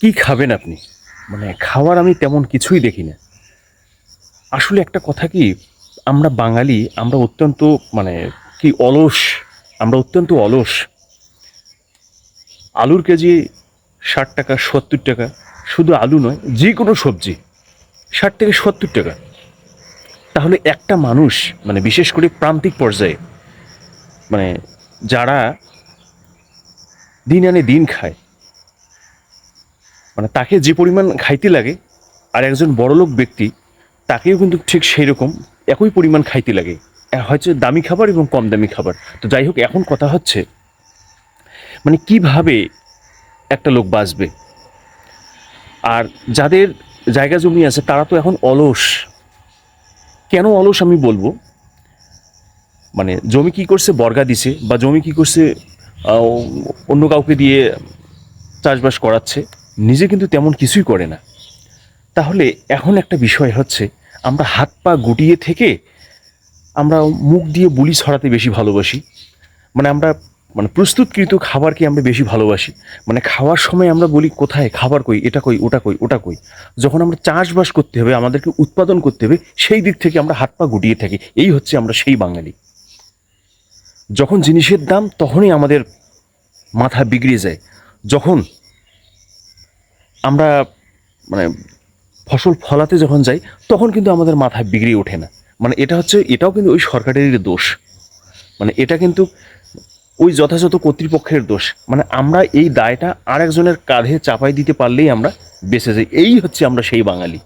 কি খাবেন আপনি? মানে খাওয়ার আমি তেমন কিছুই দেখি না। আসলে একটা কথা কি, আমরা বাঙালি, আমরা অত্যন্ত মানে কি অলস, আমরা অত্যন্ত অলস। আলুর কেজি ষাট টাকা, সত্তর টাকা, শুধু আলু নয় যে কোনো সবজি, ষাট থেকে সত্তর টাকা। তাহলে একটা মানুষ মানে বিশেষ করে প্রান্তিক পর্যায়ে মানে যারা দিন আনে দিন খায় মানে তাকে যে পরিমাণ খাইতে লাগে আর একজন বড়লোক ব্যক্তি, তাকেও কিন্তু ঠিক সেই রকম একই পরিমাণ খাইতে লাগে। হয়তো দামি খাবার এবং কম দামি খাবার। তো যাই হোক, এখন কথা হচ্ছে মানে কীভাবে একটা লোক বাঁচবে? আর যাদের জায়গা জমি আছে, তারা তো এখন অলস। কেন অলস আমি বলব? মানে জমি কি করছে? বর্গা দিছে বা জমি কি করছে? অন্য কাউকে দিয়ে চাষবাস করাচ্ছে। নিজে কিন্তু তেমন কিছুই করে না। তাহলে এখন একটা বিষয় হচ্ছে, আমরা হাত পা গুটিয়ে থেকে আমরা মুখ দিয়ে বুলি ছড়াতে বেশি ভালোবাসি। মানে আমরা মানে প্রস্তুতকৃত খাবারকে আমরা বেশি ভালোবাসি। মানে খাওয়ার সময় আমরা বলি, কোথায়? খাবার কই? এটা কই? ওটা কই? ওটা কই? যখন আমরা চাষবাস করতে হবে, আমাদেরকে উৎপাদন করতে হবে, সেই দিক থেকে আমরা হাত পা গুটিয়ে থাকি। এই হচ্ছে আমরা সেই বাঙালি। যখন জিনিসের দাম, তখনই আমাদের মাথা বিগড়ে যায়। যখন আমরা মানে ফসল ফলাতে যখন যাই, তখন কিন্তু আমাদের মাথায় বিগড়ে ওঠে না। মানে এটা হচ্ছে, এটাও কিন্তু ওই সরকারেরই দোষ। মানে এটা কিন্তু ওই যথাযথ কর্তৃপক্ষের দোষ। মানে আমরা এই দায়টা আরেকজনের কাঁধে চাপাই দিতে পারলেই আমরা বেঁচে যাই। এই হচ্ছে আমরা সেই বাঙালি।